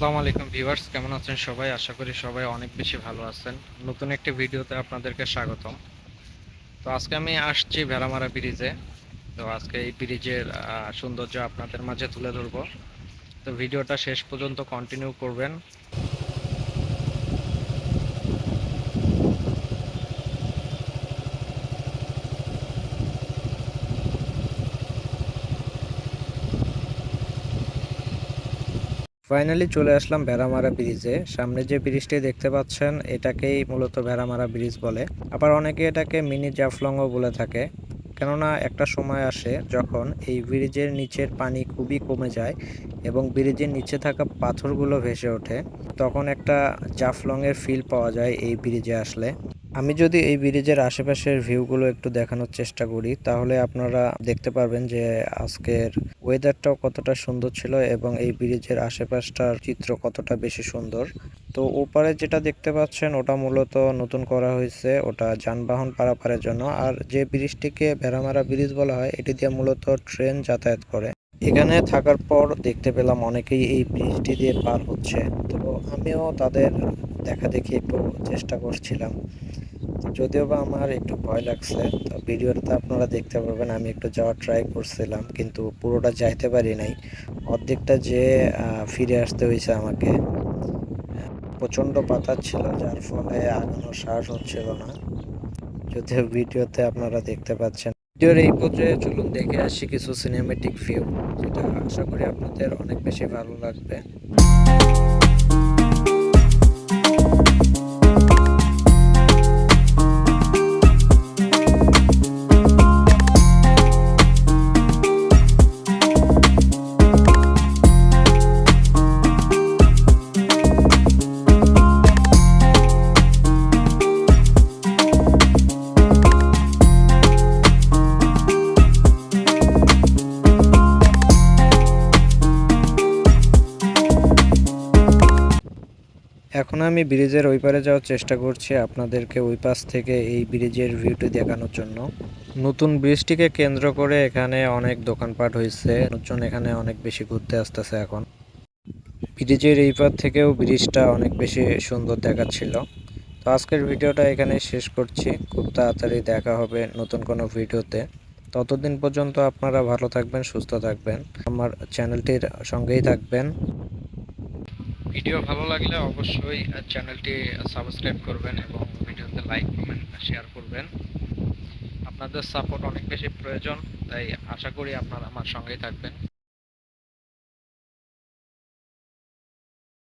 আসসালামু আলাইকুম ভিউয়ার্স, কেমন আছেন সবাই? আশা করি সবাই অনেক বেশি ভালো আছেন। নতুন একটি ভিডিওতে আপনাদেরকে স্বাগতম। তো আজকে আমি আসছি ভেড়ামারা ব্রিজে। তো আজকে এই ব্রিজের সৌন্দর্য আপনাদের মাঝে তুলে ধরব। তো ভিডিওটা শেষ পর্যন্ত কন্টিনিউ করবেন। ফাইনালি চলে আসলাম ভেড়ামারা ব্রিজে সামনে যে ব্রিজটি দেখতে পাচ্ছেন, এটাকেই মূলত ভেড়ামারা ব্রিজ বলে। আবার অনেকে এটাকে মিনি জাফলংও বলে থাকে। কেননা একটা সময় আসে যখন এই ব্রিজের নিচের পানি খুবই কমে যায় এবং ব্রিজের নিচে থাকা পাথরগুলো ভেসে ওঠে, তখন একটা জাফলংয়ের ফিল পাওয়া যায় এই ব্রিজে আসলে। আমি যদি এই ব্রিজের আশেপাশের ভিউগুলো একটু দেখানোর চেষ্টা করি, তাহলে আপনারা দেখতে পারবেন যে আজকের ওয়েদারটাও কতটা সুন্দর ছিল এবং এই ব্রিজের আশেপাশটার চিত্র কতটা বেশি সুন্দর। তো ওপারে যেটা দেখতে পাচ্ছেন, ওটা মূলত নতুন করা হয়েছে, ওটা যানবাহন পারাপারের জন্য। আর যে ব্রিজটিকে ভেড়ামারা ব্রিজ বলা হয়, এটি দিয়ে মূলত ট্রেন যাতায়াত করে। এখানে থাকার পর দেখতে পেলাম অনেকেই এই ব্রিজটি দিয়ে পার হচ্ছে। তো আমিও তাদের দেখা দেখি একটু চেষ্টা করছিলাম। যদিও বা আমার একটু ভয় লাগছে, তো ভিডিওটা আপনারা দেখতে পারবেন, আমি একটু যাওয়ার ট্রাই করছিলাম, কিন্তু পুরোটা যাইতে পারি নাই। অর্ধেকটা যে ফিরে আসতে হয়েছে আমাকে, প্রচণ্ড পাতা ছিল, যার ফলে আগানোর সাহস হচ্ছিল না। যদিও ভিডিওতে আপনারা দেখতে পাচ্ছেন। ভিডিওর এই পর্যায়ে চলুন দেখে আসি কিছু সিনেমেটিক ভিউ যেটা আশা করি আপনাদের অনেক বেশি ভালো লাগবে। এখন আমি ব্রিজের ওই পারে যাওয়ার চেষ্টা করছি আপনাদেরকে ওই পাশ থেকে এই ব্রিজের ভিউটি দেখানোর জন্য। নতুন ব্রিজটিকে কেন্দ্র করে এখানে অনেক দোকানপাট হয়েছে। লোকজন এখানে অনেক বেশি ঘুরতে আসতেছে এখন। ব্রিজের এই পার থেকেও ব্রিজটা অনেক বেশি সুন্দর দেখাচ্ছিল। তো আজকের ভিডিওটা এখানে শেষ করছি। খুব তাড়াতাড়ি দেখা হবে নতুন কোনো ভিডিওতে। ততদিন পর্যন্ত আপনারা ভালো থাকবেন, সুস্থ থাকবেন। আমার চ্যানেলটির সঙ্গেই থাকবেন। ভিডিও ভালো লাগলে অবশ্যই চ্যানেলটি সাবস্ক্রাইব করবেন এবং ভিডিওতে লাইক কমেন্ট শেয়ার করবেন। আপনাদের সাপোর্ট অনেক বেশি প্রয়োজন, তাই আশা করি আপনারা আমার সঙ্গেই থাকবেন।